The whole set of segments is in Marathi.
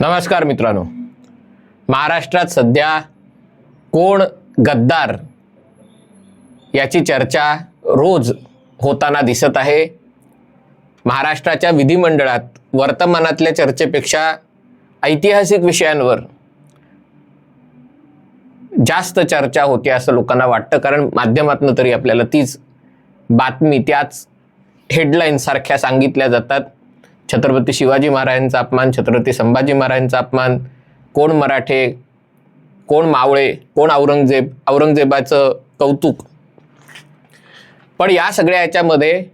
नमस्कार मित्रांनो. महाराष्ट्रात सध्या कोण गद्दार याची चर्चा रोज होताना दिसत आहे. महाराष्ट्राच्या विधिमंडळात वर्तमानातल्या चर्चेपेक्षा ऐतिहासिक विषयांवर जास्त चर्चा होते असं लोकांना वाटतं कारण माध्यमातनं तरी आपल्याला तीच बातमी त्याच हेडलाईन सारख्या सांगितल्या जातात. छत्रपती शिवाजी महाराजांचा अपमान छत्रपती संभाजी महाराजांचा अपमान कोण मराठे कोण मावळे कोण औरंगजेब औरंगजेबाचं कौतुक. पण या सगळ्या याच्यामध्ये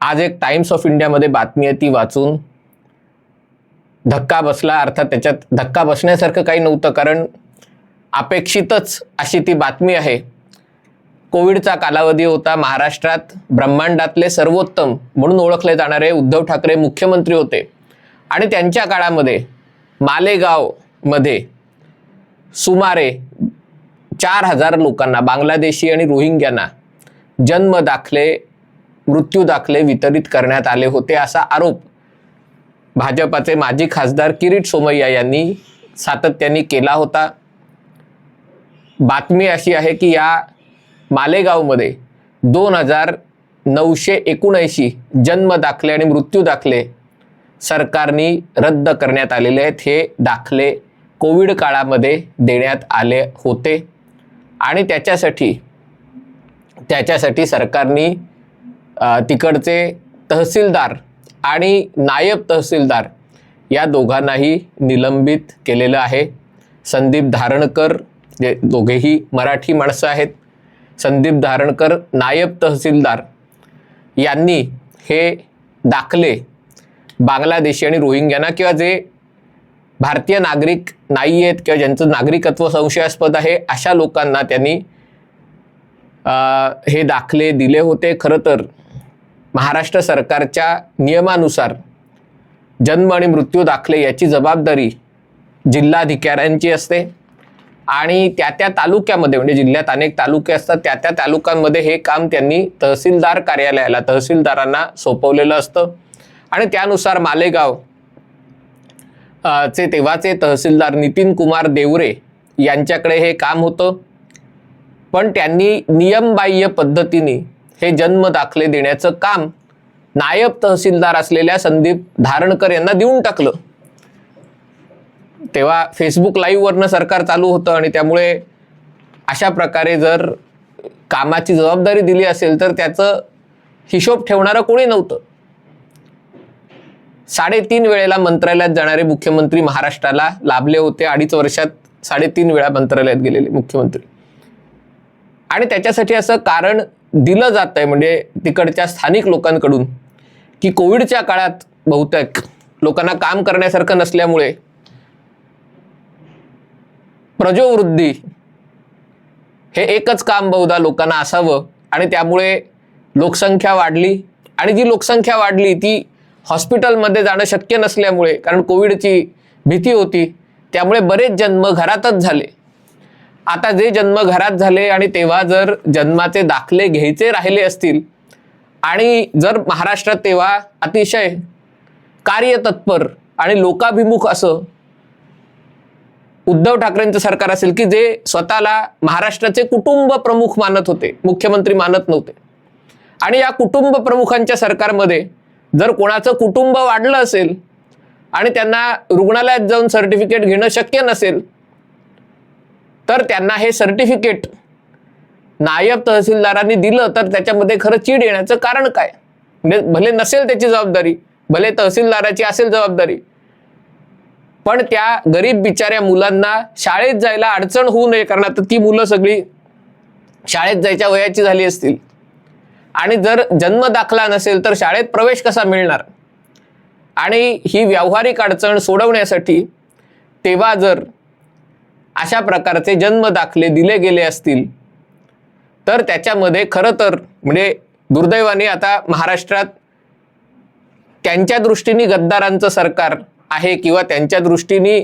आज एक टाइम्स ऑफ इंडियामध्ये बातमी आहे ती वाचून धक्का बसला अर्थात त्याच्यात धक्का बसण्यासारखं काही नव्हतं कारण अपेक्षितच अशी ती बातमी आहे. कोविडचा कालावधी होता महाराष्ट्रात ब्रह्मांडातले सर्वोत्तम म्हणून ओळखले जाणारे उद्धव ठाकरे मुख्यमंत्री होते. आणि त्यांच्या काळामध्ये मालेगावमध्ये सुमारे चार हजार लोकांना बांगलादेशी आणि रोहिंग्यांना जन्म दाखले मृत्यू दाखले वितरित करण्यात आले होते असा आरोप भाजपाचे माजी खासदार किरीट सोमय्या यांनी सातत्याने केला होता. बातमी अशी आहे की या मालेगावमध्ये दोन हजार नऊशे एकोणऐंशी जन्म दाखले आणि मृत्यू दाखले सरकारने रद्द करण्यात आलेले आहेत. हे दाखले कोविड काळामध्ये देण्यात आले होते. आणि त्याच्यासाठी त्याच्यासाठी सरकारने तिकडचे तहसीलदार आणि नायब तहसीलदार या दोघांनाही निलंबित केलेलं आहे. संदीप धारणकर जे दोघेही मराठी माणसं आहेत संदीप धारणकर नायब तहसीलदार यांनी हे दाखले बांगलादेशी आणि रोहिंग्यांना किंवा जे भारतीय नागरिक नाही आहेत किंवा ज्यांचं नागरिकत्व संशयास्पद आहे अशा लोकांना त्यांनी हे दाखले दिले होते. खरं तर महाराष्ट्र सरकारच्या नियमानुसार जन्म आणि मृत्यू दाखले याची जबाबदारी जिल्हाधिकाऱ्यांची असते. आणि त्या त्या तालुक्यामध्ये म्हणजे जिल्ह्यात अनेक तालुके असतात त्या त्या तालुक्यांमध्ये हे काम त्यांनी तहसीलदार कार्यालयाला तहसीलदारांना सोपवलेलं असतं. आणि त्यानुसार मालेगाव चे तेव्हाचे तहसीलदार नितीन कुमार देवरे यांच्याकडे हे काम होतं. पण त्यांनी नियमबाह्य पद्धतीने हे जन्म दाखले देण्याचं काम नायब तहसीलदार असलेल्या संदीप धारणकर यांना देऊन टाकलं. तेव्हा फेसबुक लाईव्हवरनं सरकार चालू होतं आणि त्यामुळे अशा प्रकारे जर कामाची जबाबदारी दिली असेल तर त्याचं हिशोब ठेवणारं कोणी नव्हतं. साडेतीन वेळेला मंत्रालयात जाणारे मुख्यमंत्री महाराष्ट्राला लाभले होते. अडीच वर्षात साडेतीन वेळा मंत्रालयात गेलेले मुख्यमंत्री. आणि त्याच्यासाठी असं कारण दिलं जात आहे म्हणजे तिकडच्या स्थानिक लोकांकडून की कोविडच्या काळात बहुतेक लोकांना काम करण्यासारखं नसल्यामुळे प्रजोवृद्धी हे एकच काम बहुधा लोकांना असावं. आणि त्यामुळे लोकसंख्या वाढली. आणि जी लोकसंख्या वाढली ती हॉस्पिटलमध्ये जाणं शक्य नसल्यामुळे कारण कोविडची भीती होती त्यामुळे बरेच जन्म घरातच झाले. आता जे जन्म घरात झाले आणि तेव्हा जर जन्माचे दाखले घ्यायचे राहिले असतील आणि जर महाराष्ट्रात तेव्हा अतिशय कार्यतत्पर आणि लोकाभिमुख असं उद्धव ठाकरेंचं सरकार असेल की जे स्वतःला महाराष्ट्राचे कुटुंब प्रमुख मानत होते मुख्यमंत्री मानत नव्हते. आणि या कुटुंब प्रमुखांच्या सरकारमध्ये जर कोणाचं कुटुंब वाढलं असेल आणि त्यांना रुग्णालयात जाऊन सर्टिफिकेट घेणं शक्य नसेल तर त्यांना हे सर्टिफिकेट नायब तहसीलदारांनी दिलं तर त्याच्यामध्ये खरं चीड येण्याचं कारण काय? म्हणजे भले नसेल त्याची जबाबदारी भले तहसीलदाराची असेल जबाबदारी पण त्या गरीब बिचाऱ्या मुलांना शाळेत जायला अडचण होऊ नये कारण आता ती मुलं सगळी शाळेत जायच्या वयाची झाली असतील. आणि जर जन्म दाखला नसेल तर शाळेत प्रवेश कसा मिळणार? आणि ही व्यावहारिक अडचण सोडवण्यासाठी तेव्हा जर अशा प्रकारचे जन्म दाखले दिले गेले असतील तर त्याच्यामध्ये खरं तर म्हणजे दुर्दैवाने आता महाराष्ट्रात त्यांच्या दृष्टीने गद्दारांचं सरकार आहे किंवा त्यांच्या दृष्टीने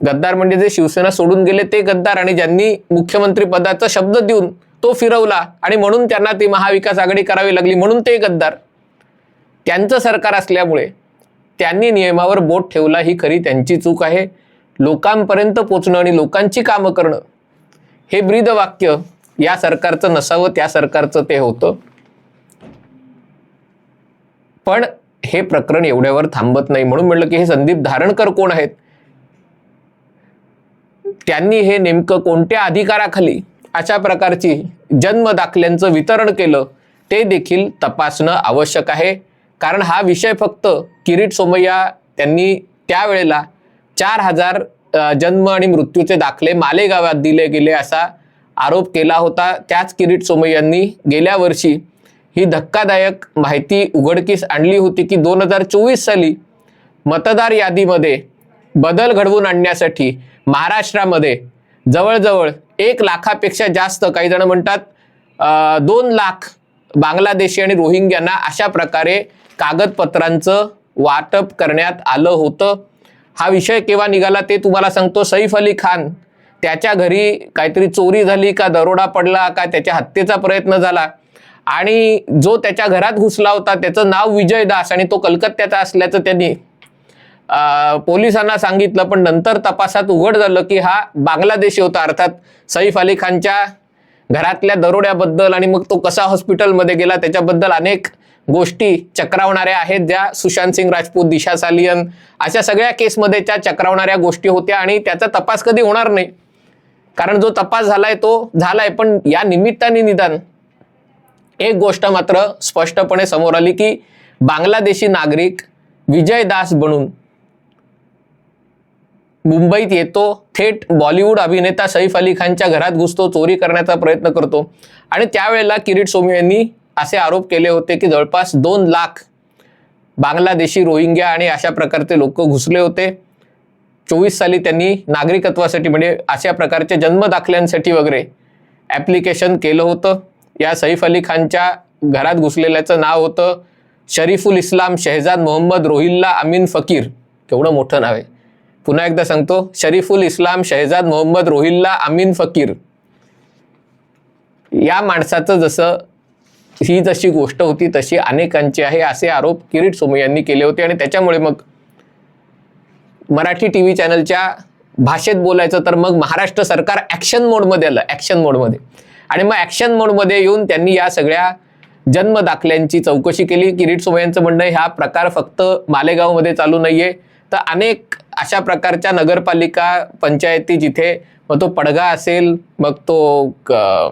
गद्दार म्हणजे जे शिवसेना सोडून गेले ते गद्दार आणि ज्यांनी मुख्यमंत्री पदाचा शब्द देऊन तो फिरवला आणि म्हणून त्यांना ती महाविकास आघाडी करावी लागली म्हणून ते गद्दार. त्यांचं सरकार असल्यामुळे त्यांनी नियमावर बोट ठेवला ही खरी त्यांची चूक आहे. लोकांपर्यंत पोचणं आणि लोकांची कामं करणं हे ब्रीद वाक्य या सरकारचं नसावं त्या सरकारचं ते होतं. पण हे प्रकरण एवढ्यावर थांबत नाही म्हणून म्हटलं की हे संदीप धारणकर कोण आहेत? त्यांनी हे नेमकं कोणत्या अधिकाराखाली अशा प्रकारची जन्म दाखल्यांचं वितरण केलं ते देखील तपासणं आवश्यक आहे. कारण हा विषय फक्त किरीट सोमय्या त्यांनी त्यावेळेला चार हजार जन्म आणि मृत्यूचे दाखले मालेगावात दिले गेले असा आरोप केला होता. त्याच किरीट सोमय्यांनी गेल्या वर्षी ही धक्कादायक माहिती उघडकीस आणली होती की दोन हजार चोवीस साली मतदार यादीमध्ये बदल घडवून आणण्यासाठी महाराष्ट्रामध्ये जवळजवळ एक लाखापेक्षा जास्त काही जण म्हणतात दोन लाख बांगलादेशी आणि रोहिंग्यांना अशा प्रकारे कागदपत्रांचं वाटप करण्यात आलं होतं. हा विषय केव्हा निघाला ते तुम्हाला सांगतो. सैफ अली खान त्याच्या घरी काहीतरी चोरी झाली का दरोडा पडला का त्याच्या हत्येचा प्रयत्न झाला. आणि जो त्याच्या घरात घुसला होता त्याचं नाव विजय दास आणि तो कलकत्त्याचा असल्याचं त्यांनी पोलिसांना सांगितलं. पण नंतर तपासात उघड झालं की हा बांगलादेशी होता. अर्थात सैफ अली खानच्या घरातल्या दरोड्याबद्दल आणि मग तो कसा हॉस्पिटलमध्ये गेला त्याच्याबद्दल अनेक गोष्टी चक्रावणाऱ्या आहेत ज्या सुशांत सिंग राजपूत दिशा सालियन अशा सगळ्या केसमध्ये त्या चक्रावणाऱ्या गोष्टी होत्या आणि त्याचा तपास कधी होणार नाही. कारण जो तपास झालाय तो झालाय पण या निमित्ताने निदान एक गोष्ट मात्र स्पष्टपणे समोर आली की बांगलादेशी नागरिक विजय दास बनून मुंबईत येतो थेट बॉलिवूड अभिनेता सैफ अली खानच्या घरात घुसतो चोरी करण्याचा प्रयत्न करतो. आणि त्यावेळेला किरीट सोमी यांनी असे आरोप केले होते की जवळपास दोन लाख बांगलादेशी रोहिंग्या आणि अशा प्रकारचे लोक घुसले होते. चोवीस साली त्यांनी नागरिकत्वासाठी म्हणजे अशा प्रकारच्या जन्मदाखल्यांसाठी वगैरे ॲप्लिकेशन केलं होतं. या सैफ अली खानच्या घरात घुसलेल्याचं नाव होतं शरीफुल इस्लाम शहजाद मोहम्मद रोहिल्ला अमीन फकीर. केवढं मोठं नाव आहे. पुन्हा एकदा सांगतो शरीफुल इस्लाम शहजाद मोहम्मद रोहिल्ला अमीन फकीर. या माणसाचं जसं ही जशी गोष्ट होती तशी अनेकांची आहे असे आरोप किरीट सोमू यांनी केले होते आणि त्याच्यामुळे मग मराठी टी व्ही चॅनलच्या भाषेत बोलायचं तर मग महाराष्ट्र सरकार ॲक्शन मोडमध्ये आलं ॲक्शन मोडमध्ये आणि मग ॲक्शन मोडमध्ये येऊन त्यांनी या सगळ्या जन्म दाखल्यांची चौकशी केली किरीट सोमय्यांचं म्हणणं हा प्रकार फक्त मालेगावमध्ये चालू नाहीये. तर अनेक अशा प्रकारच्या नगरपालिका पंचायती जिथे मग तो पडगा असेल मग तो क-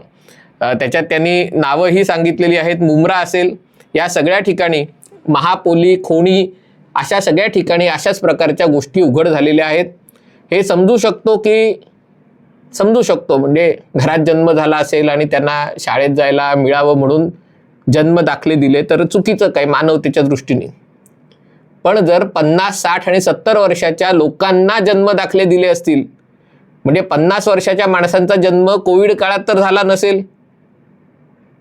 त्याच्यात त्यांनी नावंही सांगितलेली आहेत मुंब्रा असेल या सगळ्या ठिकाणी महापोली खोणी अशा सगळ्या ठिकाणी अशाच प्रकारच्या गोष्टी उघड झालेल्या आहेत. हे समजू शकतो की समजू शकतो. म्हणजे घरात जन्म झाला असेल आणि त्यांना शाळेत जायला मिळावं म्हणून जन्म दाखले दिले तर चुकीचं काय मानवतेच्या दृष्टीने. पण जर पन्नास साठ आणि सत्तर वर्षाच्या लोकांना जन्म दाखले दिले असतील म्हणजे पन्नास वर्षाच्या माणसांचा जन्म कोविड काळात तर झाला नसेल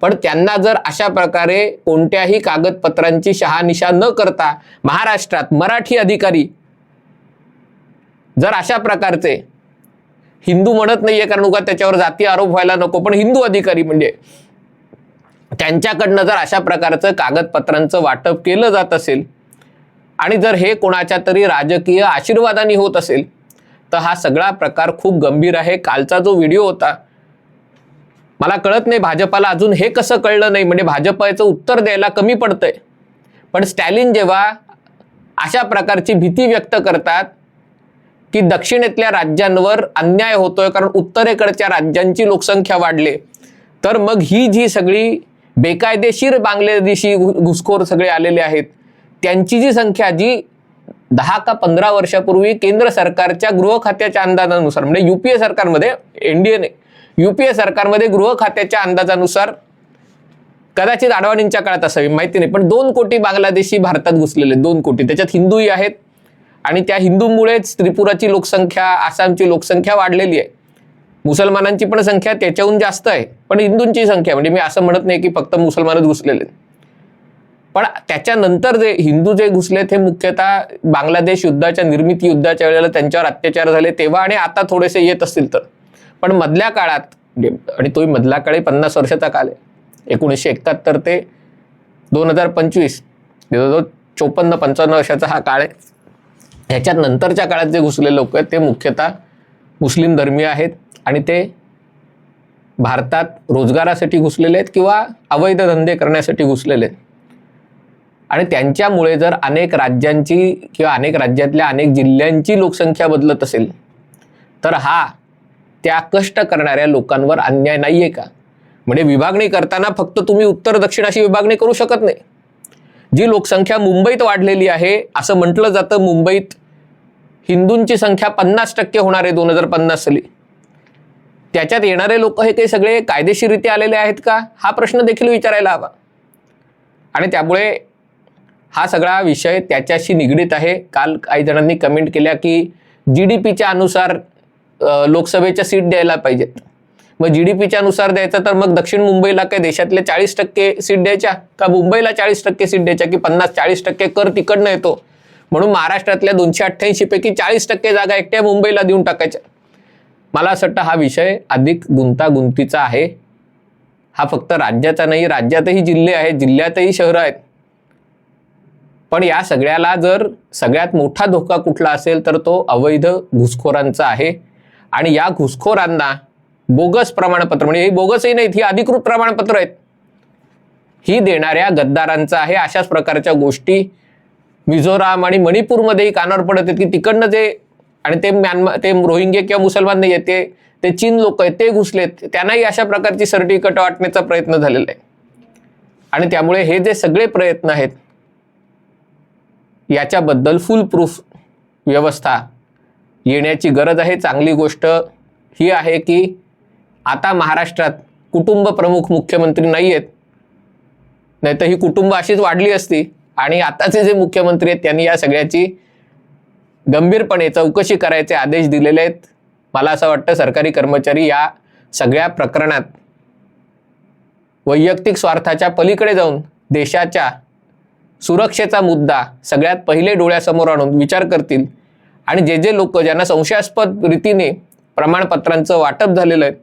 पण त्यांना जर अशा प्रकारे कोणत्याही कागदपत्रांची शहानिशा न करता महाराष्ट्रात मराठी अधिकारी जर अशा प्रकारचे हिंदू म्हणत नाहीये कारण उगा त्याच्यावर जाती आरोप व्हायला नको पण हिंदू अधिकारी म्हणजे त्यांच्याकडनं जर अशा प्रकारचं कागदपत्रांचं वाटप केलं जात असेल आणि जर हे कोणाच्या तरी राजकीय आशीर्वादाने होत असेल तर हा सगळा प्रकार खूप गंभीर आहे. कालचा जो व्हिडिओ होता मला कळत नाही भाजपाला अजून हे कसं कळलं नाही म्हणजे भाजप याचं उत्तर द्यायला कमी पडतंय. पण स्टॅलिन जेव्हा अशा प्रकारची भीती व्यक्त करतात की दक्षिणेतल्या राज्यांवर अन्याय होतोय कारण उत्तरेकडच्या राज्यांची लोकसंख्या वाढली. तर मग ही जी सगळी बेकायदेशीर बांगलादेशी घु- घुसखोर सगळे आलेले आहेत त्यांची जी संख्या जी दहा का पंधरा वर्षापूर्वी केंद्र सरकारच्या गृह खात्याच्या अंदाजानुसार म्हणजे युपीए सरकारमध्ये एनडीएने युपीए सरकारमध्ये गृह खात्याच्या अंदाजानुसार कदाचित अडवाणींच्या काळात असावी माहिती नाही. पण दोन कोटी बांगलादेशी भारतात घुसलेले आहेत, दोन कोटी. त्याच्यात हिंदूही आहेत आणि त्या हिंदूमुळेच त्रिपुराची लोकसंख्या आसामची लोकसंख्या वाढलेली आहे. मुसलमानांची पण संख्या त्याच्याहून जास्त आहे पण हिंदूंची संख्या म्हणजे मी असं म्हणत नाही की फक्त मुसलमानच घुसलेले. पण त्याच्यानंतर जे हिंदू जे घुसलेत हे मुख्यतः बांगलादेश युद्धाच्या निर्मिती युद्धाच्या वेळेला त्यांच्यावर अत्याचार झाले तेव्हा आणि आता थोडेसे येत असतील तर. पण मधल्या काळात आणि तोही मधल्या काळी पन्नास वर्षाचा काल आहे. एकोणीसशे एकाहत्तर ते दोन हजार पंचवीस जवळजवळ चोपन्न पंचावन्न वर्षाचा हा काळ आहे. ह्याच्या नंतरच्या काळात जे घुसले लोक आहेत ते मुख्यतः मुस्लिम धर्मीय आहेत आणि ते भारतात रोजगारासाठी घुसलेले आहेत किंवा अवैध धंदे करण्यासाठी घुसलेले आहेत. आणि त्यांच्यामुळे जर अनेक राज्यांची किंवा अनेक राज्यातल्या अनेक जिल्ह्यांची लोकसंख्या बदलत असेल तर हा त्या कष्ट करणाऱ्या लोकांवर अन्याय नाही आहे का? म्हणजे विभागणी करताना फक्त तुम्ही उत्तर दक्षिण अशी विभागणी करू शकत नाही. जी लोकसंख्या मुंबईत वाढलेली आहे असं म्हटलं जातं मुंबईत हिंदूंची संख्या पन्नास टक्के होणार आहे दोन हजार पन्नास साली. त्याच्यात येणारे लोक हे काही सगळे कायदेशीररित्या आलेले आहेत का? हा प्रश्न देखील विचारायला हवा. आणि त्यामुळे हा सगळा विषय त्याच्याशी निगडीत आहे. काल काही जणांनी कमेंट केल्या की जी डी पीच्या अनुसार लोकसभेच्या सीट द्यायला पाहिजेत. मग जी डी पीच्या नुसार द्यायचं तर मग दक्षिण मुंबईला काय देशातले चाळीस टक्के सीट द्यायच्या? का मुंबईला चाळीस टक्के सीट द्यायच्या की पन्नास चाळीस टक्के कर तिकडनं येतो? म्हणून महाराष्ट्रातल्या दोनशे अठ्ठ्याऐंशी पैकी चाळीस टक्के जागा एकट्या मुंबईला देऊन टाकायच्या. मला असं वाटतं हा विषय अधिक गुंतागुंतीचा आहे. हा फक्त राज्याचा नाही राज्यातही जिल्हे आहेत जिल्ह्यातही शहरं आहेत. पण या सगळ्याला जर सगळ्यात मोठा धोका कुठला असेल तर तो अवैध घुसखोरांचा आहे. आणि या घुसखोरांना बोगस प्रमाणपत्र म्हणजे ही बोगसही नाहीत ही अधिकृत प्रमाणपत्र आहेत. ही देणाऱ्या गद्दारांचं आहे. अशाच प्रकारच्या गोष्टी मिझोराम आणि मणिपूरमध्येही कानावर पडत आहेत की तिकडनं जे आणि ते म्यानमार ते रोहिंगे किंवा मुसलमान नाही आहेत ते ते चीन लोक आहेत ते घुसलेत त्यांनाही अशा प्रकारची सर्टिफिकेट वाटण्याचा प्रयत्न झालेला आहे. आणि त्यामुळे हे जे सगळे प्रयत्न आहेत याच्याबद्दल फुल प्रूफ व्यवस्था येण्याची गरज आहे. चांगली गोष्ट ही आहे की आता महाराष्ट्रात कुटुंब प्रमुख मुख्यमंत्री नाही आहेत नाही तर ही कुटुंब अशीच वाढली असती आणि आताचे जे मुख्यमंत्री आहेत त्यांनी या सगळ्याची गंभीरपणे चौकशी करायचे आदेश दिलेले आहेत. मला असं वाटतं सरकारी कर्मचारी या सगळ्या प्रकरणात वैयक्तिक स्वार्थाच्या पलीकडे जाऊन देशाच्या सुरक्षेचा मुद्दा सगळ्यात पहिले डोळ्यासमोर आणून विचार करतील. आणि जे जे लोक ज्यांना संशयास्पद रीतीने प्रमाणपत्रांचं वाटप झालेलं आहे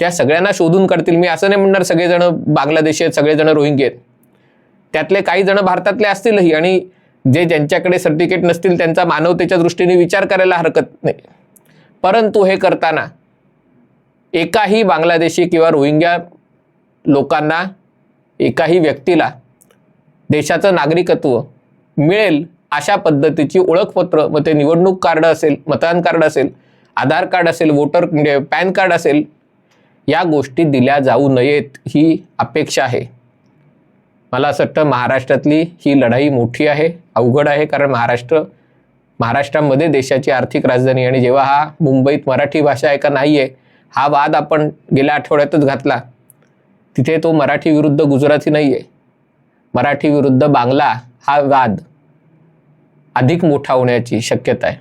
त्या सगळ्यांना शोधून काढतील. मी असं नाही म्हणणार सगळेजण बांगलादेशी आहेत सगळेजण रोहिंगे आहेत. त्यातले काही जण भारतातले असतीलही आणि जे ज्यांच्याकडे सर्टिफिकेट नसतील त्यांचा मानवतेच्या दृष्टीने विचार करायला हरकत नाही. परंतु हे करताना एकाही बांगलादेशी किंवा रोहिंग्या लोकांना एकाही व्यक्तीला देशाचं नागरिकत्व मिळेल अशा पद्धतीची ओळखपत्र मग ते निवडणूक कार्ड असेल मतदान कार्ड असेल आधार कार्ड असेल वोटर म्हणजे पॅन कार्ड असेल या गोष्टी दिल्या जाऊ नयेत ही अपेक्षा आहे. मला असं वाटतं महाराष्ट्रातली ही लढाई मोठी आहे अवघड आहे कारण महाराष्ट्र महाराष्ट्रामध्ये देशाची आर्थिक राजधानी आणि जेव्हा हा मुंबईत मराठी भाषा आहे का नाही आहे हा वाद आपण गेल्या आठवड्यातच घातला. तिथे तो मराठी विरुद्ध गुजराती नाही आहे मराठी विरुद्ध बांगला हा वाद अधिक मोठा होण्याची शक्यता आहे.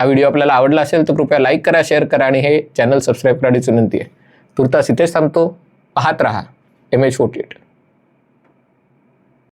हा व्हिडिओ आपल्याला आवडला असेल तर कृपया लाईक करा शेअर करा आणि हे चॅनल सबस्क्राईब करण्याची विनंती आहे. तुर्तास इथेच थांबतो. पाहत रहा. M H forty eight